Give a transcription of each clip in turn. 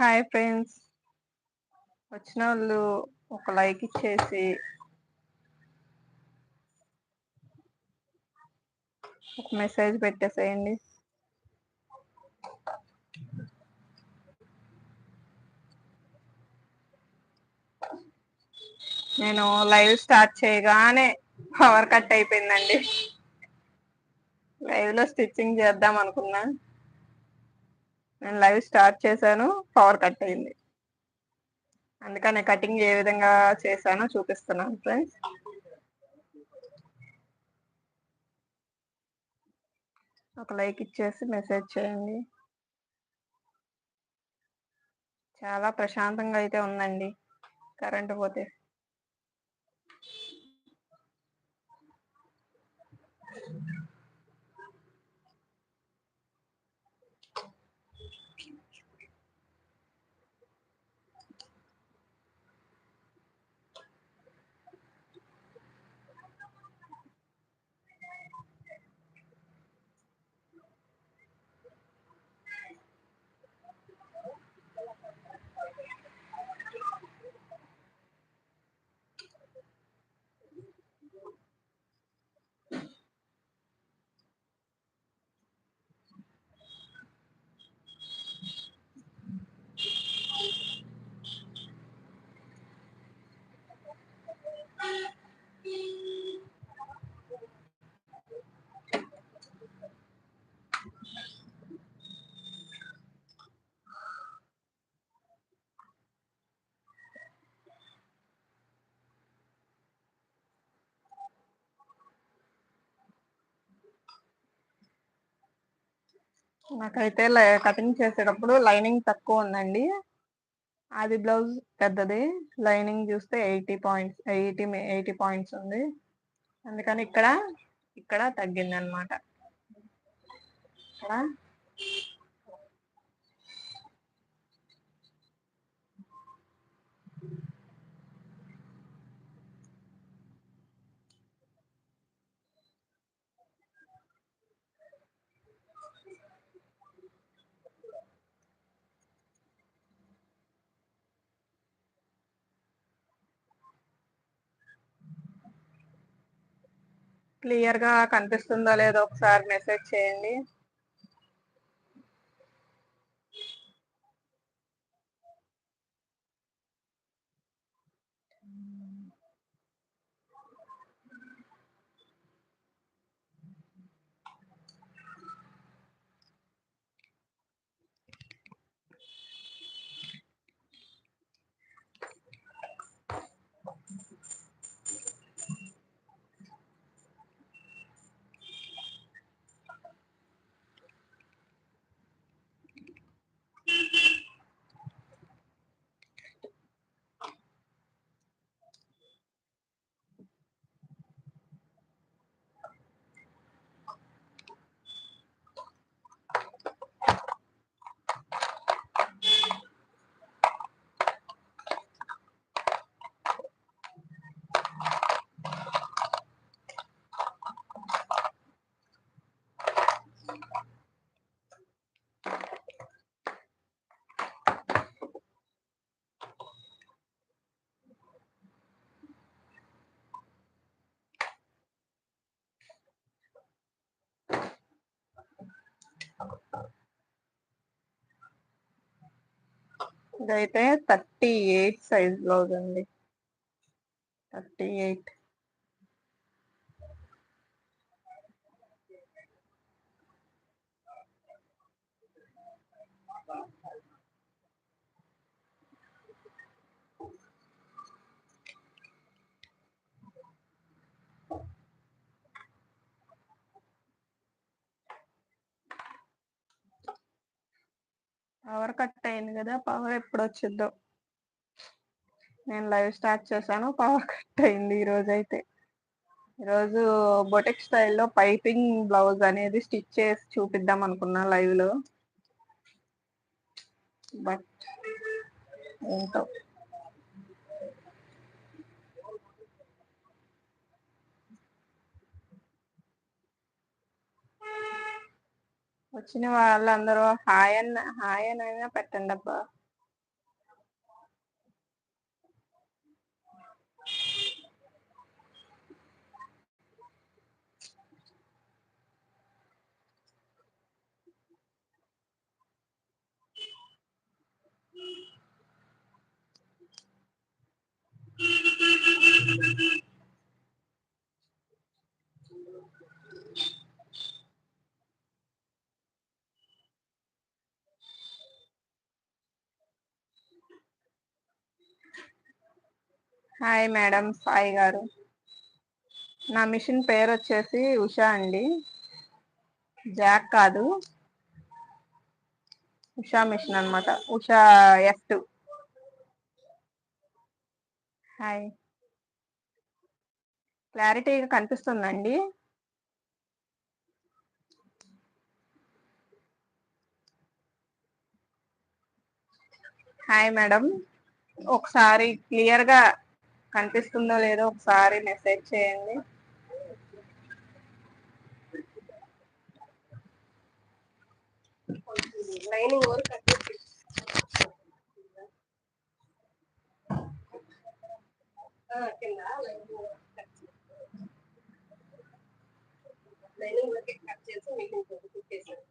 Hi friends. వచ్చిన వాళ్ళు ఒక లైక్ ఇచ్చేసి ఒక మెసేజ్ పెట్టేసేయండి. నేను లైవ్ స్టార్ట్ చేయగానే పవర్ కట్ అయిపోయిందండి. లైవ్లో స్టిచ్చింగ్ చేద్దాం అనుకున్నా. నేను లైవ్ స్టార్ట్ చేశాను పవర్ కట్ అయింది. అందుకని కటింగ్ ఏ విధంగా చేశానో చూపిస్తున్నాను ఫ్రెండ్స్. ఒక లైక్ ఇచ్చేసి మెసేజ్ చేయండి. చాలా ప్రశాంతంగా అయితే ఉందండి కరెంటు పోతే. నాకైతే కటింగ్ చేసేటప్పుడు లైనింగ్ తక్కువ ఉందండి. అది బ్లౌజ్ పెద్దది. లైనింగ్ చూస్తే eighty points eighty eighty points ఉంది. అందుకని ఇక్కడ ఇక్కడ తగ్గిందనమాట ఇక్కడ క్లియర్గా కనిపిస్తుందో లేదో ఒకసారి మెసేజ్ చేయండి. ఇదైతే థర్టీ ఎయిట్ సైజ్ బ్లౌజ్ అండి థర్టీ ఎయిట్. పవర్ కట్ అయింది కదా పవర్ ఎప్పుడు వచ్చిద్దో నేను లైవ్ స్టార్ట్ చేశాను పవర్ కట్ అయింది ఈ రోజు అయితే ఈరోజు బొటెక్ స్టైల్లో పైపింగ్ బ్లౌజ్ అనేది స్టిచ్ చేసి చూపిద్దాం అనుకున్నా లైవ్లో బట్ ఏంటో. వచ్చిన వాళ్ళందరూ హాయ్ అన్న హాయ్ అని అయినా పెట్టండి అబ్బా హాయ్ మేడం సాయి గారు. నా మిషన్ పేరు వచ్చేసి ఉషా అండి. జాక్ కాదు. ఉషా మిషన్ అనమాట ఉషా ఎఫ్ టూ. హాయ్. క్లారిటీగా కనిపిస్తుందండి? Hi madam. ఒకసారి క్లియర్గా కనిపిస్తుందో లేదో ఒకసారి మెసేజ్ చేయండి. లైనింగ్ వర్క్ కింద లైనింగ్ వరకు కట్ చేసి మీకు కుట్టేసాను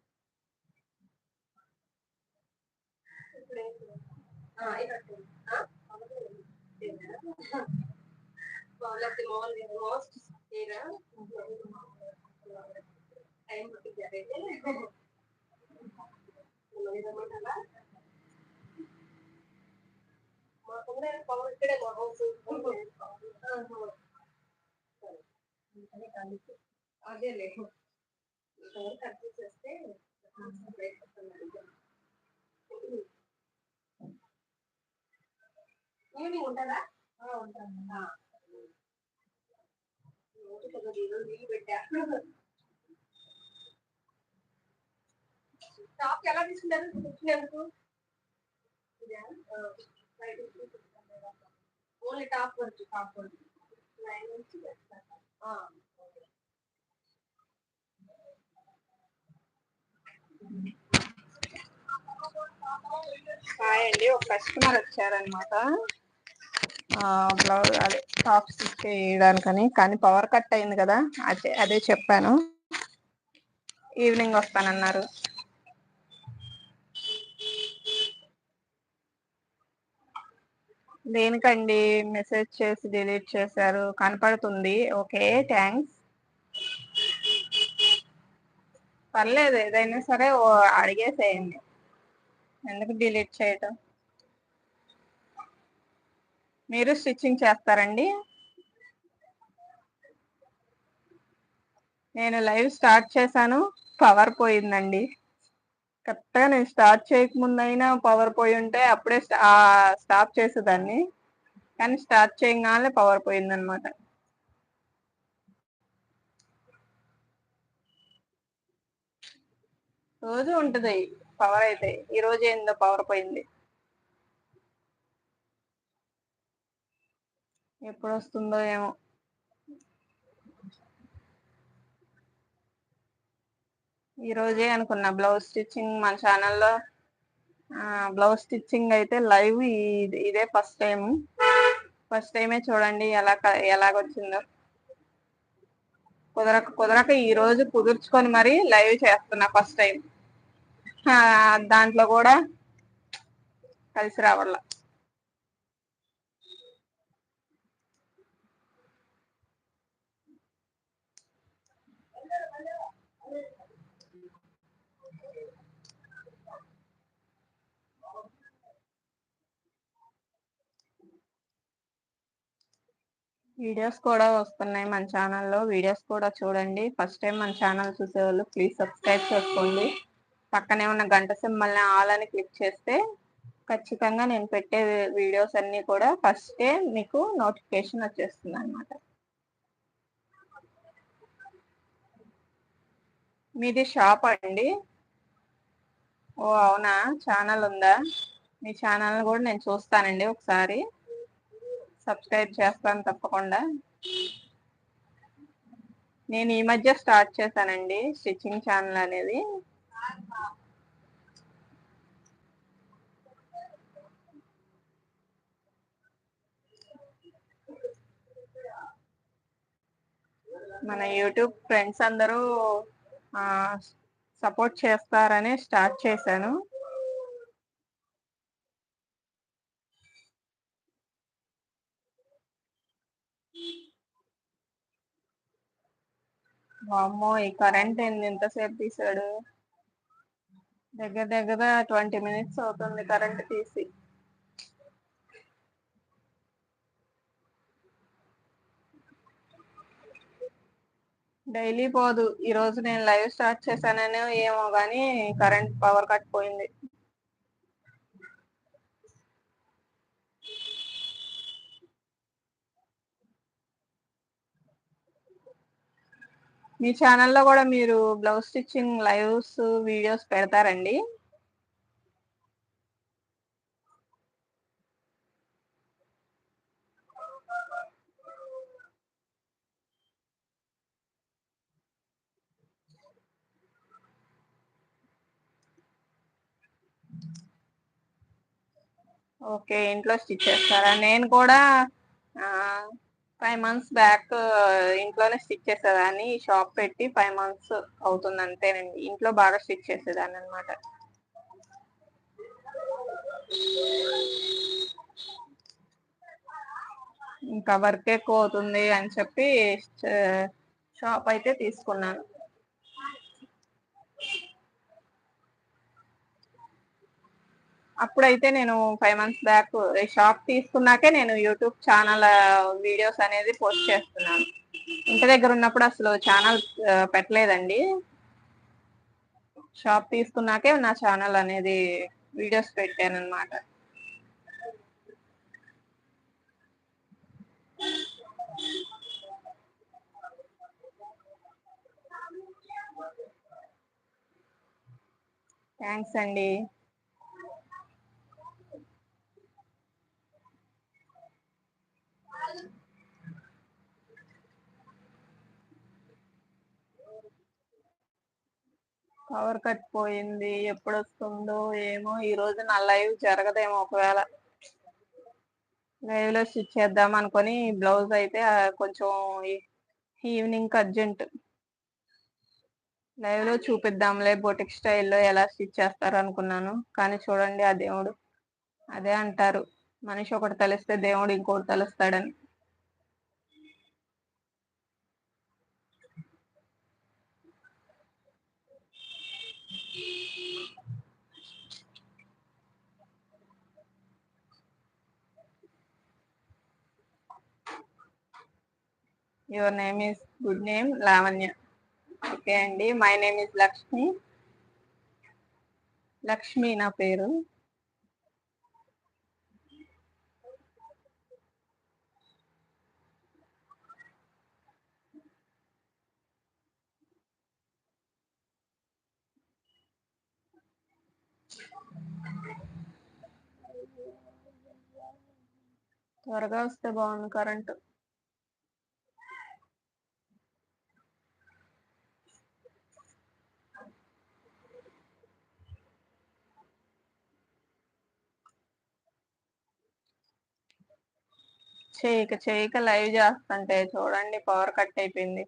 వాళ్ళకి మోస్ట్ తీరా టైం పట్టింది మాకుండే పవర్ ఇక్కడే మా హౌస్ అదే లేదు కట్ చేస్తే ఈవినింగ్ ఉంటుందా? ఉంటాను నీళ్ళు పెట్టాను టాప్ ఎలా తీసుకుంటారు? కూర్చునేందుకు ఓన్లీ టాప్ వరకు టాప్ వరకు నైన్ నుంచి హాయ్ అండి. ఒక కస్టమర్ వచ్చారనమాట బ్లౌజ్ అదే టాప్ స్టిచ్ చేయడానికని కానీ పవర్ కట్ అయింది కదా అదే అదే చెప్పాను. ఈవినింగ్ వస్తానన్నారు. దేనికండి మెసేజ్ చేసి డిలీట్ చేశారు? కనపడుతుంది. Okay thanks. పర్లేదు ఏదైనా సరే అడిగేసేయండి. ఎందుకు డిలీట్ చేయటం? మీరు స్టిచ్చింగ్ చేస్తారండి? నేను లైవ్ స్టార్ట్ చేశాను పవర్ పోయిందండి. కరెక్ట్గా నేను స్టార్ట్ చేయకముందైనా పవర్ పోయి ఉంటే అప్పుడే స్టాప్ చేసేదాన్ని. కానీ స్టార్ట్ చేయగానే పవర్ పోయిందనమాట. రోజు ఉంటుంది. పవర్ అయితే ఈ రోజు ఏందో పవర్ పోయింది. ఎప్పుడు వస్తుందో ఏమో. ఈ రోజే అనుకున్నా బ్లౌజ్ స్టిచ్చింగ్ మన ఛానల్లో బ్లౌజ్ స్టిచ్చింగ్ అయితే లైవ్ ఇదే ఫస్ట్ టైం ఫస్ట్ టైమే చూడండి ఎలా ఎలాగొచ్చిందో. కుదరక కుదరక ఈ రోజు కుదుర్చుకొని మరి లైవ్ చేస్తున్నా ఫస్ట్ టైం దాంట్లో కూడా కలిసి రావాల వీడియోస్ కూడా వస్తున్నాయి మన ఛానల్లో. వీడియోస్ కూడా చూడండి. ఫస్ట్ టైం మన ఛానల్ చూసేవాళ్ళు ప్లీజ్ సబ్స్క్రైబ్ చేసుకోండి. పక్కనే ఉన్న గంట సింబల్ని ఆల్ అని క్లిక్ చేస్తే ఖచ్చితంగా నేను పెట్టే వీడియోస్ అన్నీ కూడా ఫస్టే మీకు నోటిఫికేషన్ వచ్చేస్తుంది అనమాట మీది షాప్ అండి? ఓ అవునా? ఛానల్ ఉందా? మీ ఛానల్ని కూడా నేను చూస్తానండి ఒకసారి. సబ్స్క్రైబ్ చేస్తాను తప్పకుండా. నేను ఈ మధ్య స్టార్ట్ చేశానండి స్టిచ్చింగ్ ఛానల్ అనేది. మన యూట్యూబ్ ఫ్రెండ్స్ అందరూ సపోర్ట్ చేస్తారని స్టార్ట్ చేశాను. అమ్మో ఈ కరెంట్ ఎంతసేపు తీసాడు? దగ్గర దగ్గర ట్వంటీ మినిట్స్ అవుతుంది కరెంట్ తీసి. డైలీ పోదు. ఈరోజు నేను లైవ్ స్టార్ట్ చేశానని ఏమో కానీ కరెంట్ పవర్ కట్ పోయింది. మీ ఛానల్లో కూడా మీరు బ్లౌజ్ స్టిచ్చింగ్ లైవ్స్ వీడియోస్ పెడతారండి? ఓకే ఇంట్లో స్టిచ్ చేస్తారా నేను కూడా ఫైవ్ మంత్స్ బ్యాక్ ఇంట్లోనే స్టిచ్ చేసేదాన్ని. షాప్ పెట్టి ఫైవ్ మంత్స్ అవుతుంది అంతేనండి ఇంట్లో బాగా స్టిచ్ చేసేదాన్ని అనమాట ఇంకా వర్క్ ఎక్కువ అవుతుంది అని చెప్పి షాప్ అయితే తీసుకున్నాను. అప్పుడైతే నేను ఫైవ్ మంత్స్ బ్యాక్ షాప్ తీసుకున్నాకే నేను యూట్యూబ్ ఛానల్ వీడియోస్ అనేది పోస్ట్ చేస్తున్నాను. ఇంటి దగ్గర ఉన్నప్పుడు అసలు ఛానల్ పెట్టలేదండి. షాప్ తీసుకున్నాకే నా ఛానల్ అనేది వీడియోస్ పెట్టాను అనమాట థ్యాంక్స్ అండి. కవర్ కట్ పోయింది ఎప్పుడు వస్తుందో ఏమో ఈ రోజు నా లైవ్ జరగదేమో ఒకవేళ. లైవ్లో స్టిచ్ చేద్దాం అనుకొని బ్లౌజ్ అయితే కొంచెం ఈవినింగ్ అర్జెంట్. లైవ్లో చూపిద్దాంలే బొటిక్ స్టైల్లో ఎలా స్టిచ్ చేస్తారు అనుకున్నాను కానీ చూడండి ఆ దేవుడు. అదే అంటారు మనిషి ఒకటి తెలిస్తే దేవుడు ఇంకోటి తెలుస్తాడని. Your name is good name Lavanya okay అండి my name is Lakshmi Lakshmi నా పేరు. త్వరగా వస్తే బాగుంది కరెంటు చేయక చేయక లైవ్ చేస్తుంటే చూడండి పవర్ కట్ అయిపోయింది.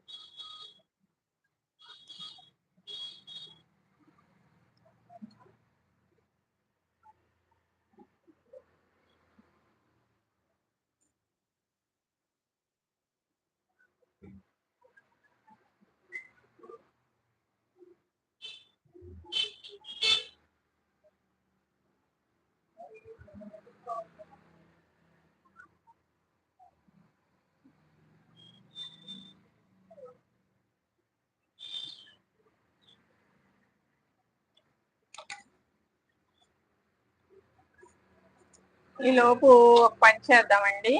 ఈ లోపు ఒక పని చేద్దామండి.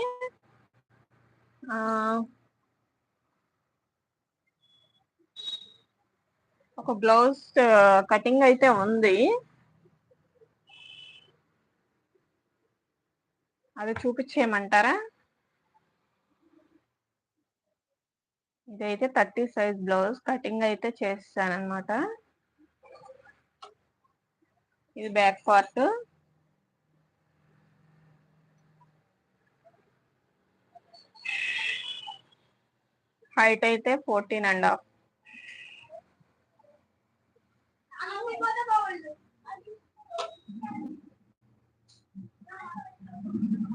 ఒక బ్లౌజ్ కటింగ్ అయితే ఉంది. అది చూపించేయమంటారా? ఇదైతే థర్టీ సైజ్ బ్లౌజ్ కటింగ్ అయితే చేస్తాను ఇది బ్యాక్ పార్ట్. హైట్ అయితే fourteen and half Thank you.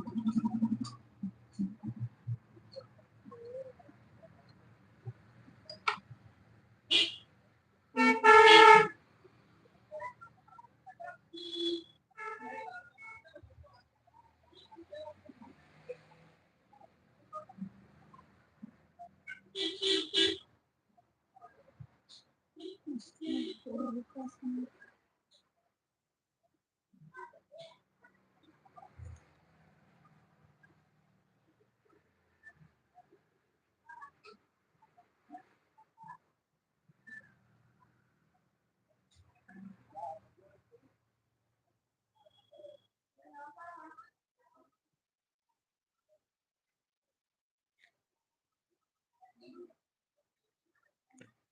Baju 心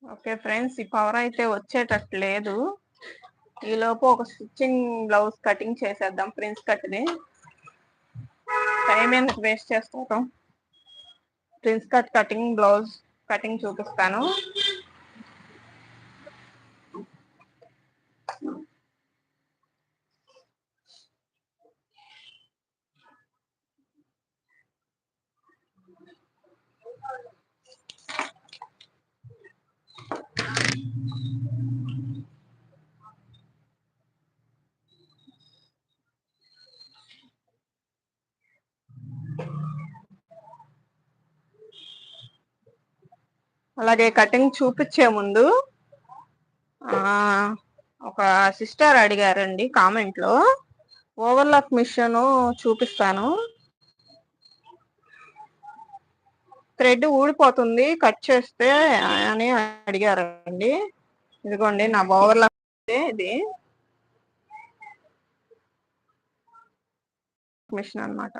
okay friends ఈ పవర్ అయితే వచ్చేటట్టు లేదు. ఈలోపు ఒక స్టిచ్చింగ్ బ్లౌజ్ కటింగ్ చేసేద్దాం ప్రిన్స్ కట్ది టైం ఎందుకు వేస్ట్ చేస్తాం prince cut cutting blouse cutting చూపిస్తాను. అలాగే కటింగ్ చూపించే ముందు ఒక సిస్టర్ అడిగారండి కామెంట్లో. ఓవర్లాక్ మిషన్ చూపిస్తాను. థ్రెడ్ ఊడిపోతుంది కట్ చేస్తే అని అడిగారండి. ఇదిగోండి నా ఓవర్లాక్ ఇది. మిషన్ అన్నమాట.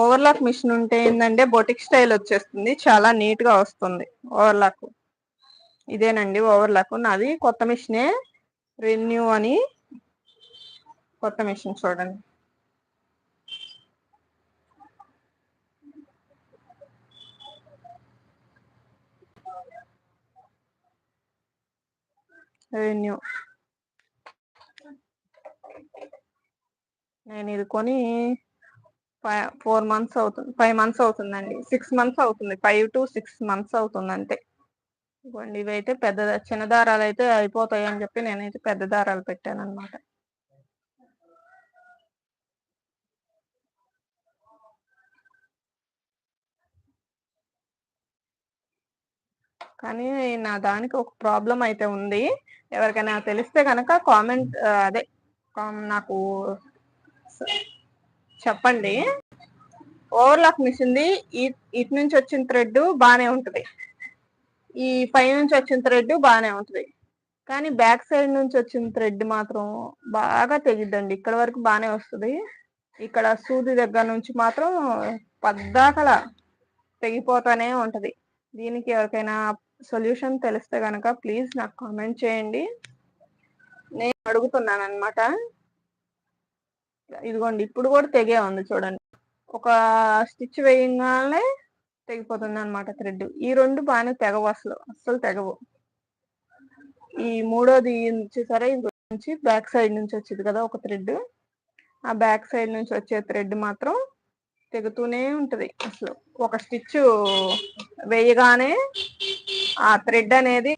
ఓవర్లాక్ మిషన్ ఉంటే ఏంటంటే బొటిక్ స్టైల్ వచ్చేస్తుంది. చాలా నీట్గా వస్తుంది. ఓవర్లాక్ ఇదేనండి ఓవర్లాక్ నాది కొత్త మిషనే రెన్యూ అని కొత్త మిషన్ చూడండి. రెవెన్యూ నేను ఇది కొని ఫోర్ మంత్స్ అవుతుంది ఫైవ్ మంత్స్ అవుతుందండి. సిక్స్ మంత్స్ అవుతుంది. ఫైవ్ టు సిక్స్ మంత్స్ అవుతుంది అంతే ఇవ్వండి ఇవైతే పెద్ద చిన్న దారాలు అయితే అయిపోతాయి అని చెప్పి నేనైతే పెద్ద దారాలు పెట్టాను అనమాట కానీ నా దానికి ఒక ప్రాబ్లం అయితే ఉంది. ఎవరికైనా తెలిస్తే కనుక కామెంట్ అదే నాకు చెప్పండి. ఓవర్లాక్ మిషన్ది ఇటు నుంచి వచ్చిన థ్రెడ్ బాగానే ఉంటుంది. ఈ పై నుంచి వచ్చిన థ్రెడ్ బాగానే ఉంటుంది. కానీ బ్యాక్ సైడ్ నుంచి వచ్చిన థ్రెడ్ మాత్రం బాగా తెగిద్దండి. ఇక్కడ వరకు బాగానే వస్తుంది. ఇక్కడ సూది దగ్గర నుంచి మాత్రం పద్దాకల తెగిపోతానే ఉంటది. దీనికి ఎవరికైనా సొల్యూషన్ తెలిస్తే కనుక ప్లీజ్ నాకు కామెంట్ చేయండి. నేను అడుగుతున్నాను అనమాట ఇదిగోండి ఇప్పుడు కూడా తెగే ఉంది చూడండి. ఒక స్టిచ్ వేయగానే తెగిపోతుంది అనమాట థ్రెడ్. ఈ రెండు బాగానే తెగవు అసలు అస్సలు తెగవు. ఈ మూడోది వచ్చేసరే ఇది నుంచి బ్యాక్ సైడ్ నుంచి వచ్చేది కదా ఒక థ్రెడ్. ఆ బ్యాక్ సైడ్ నుంచి వచ్చే థ్రెడ్ మాత్రం తెగుతూనే ఉంటది అసలు. ఒక స్టిచ్ వేయగానే ఆ థ్రెడ్ అనేది